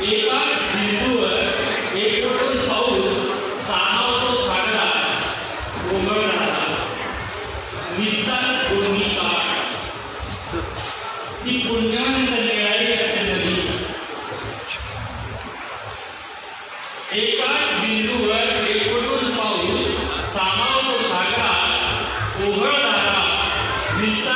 एकाच बिंदूवर एकवटून पाऊस सामावतो सागरात उघडणारा निसर्ग पूर्णी काळ. ती पुण्यानंतर मिळाली असते नदी. एकाच बिंदूवर एकवटून पाऊस सामावतो सागरात उघडणारा निसर्ग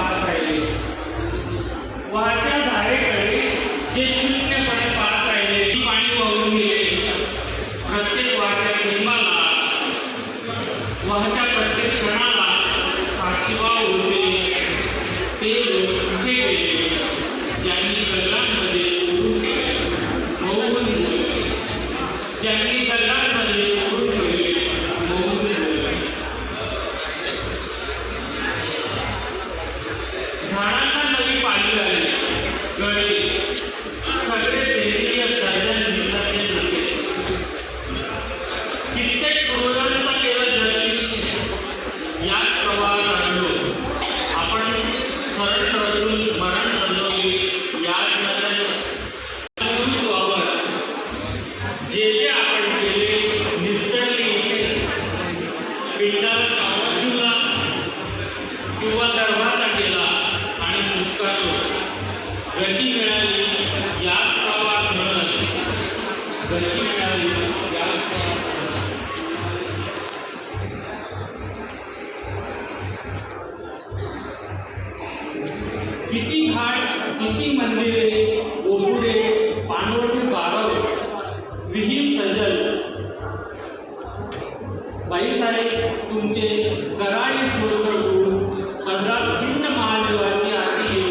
कित्येक क्रोधांचा केलं जलनिक्षेप याच प्रवाहात आणलो सुस्कारो गती मिळाली याच प्रवाहात मिळत गती मिळाली याच प्रवाहात किती घाट, किती मंदिरे, गोपुरे पाणवटी बारव विहीर सजल. बाईसाहेब तुमचे कराडी सूरगडून पदरात भिन्न महादेवाची आरती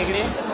કેગડી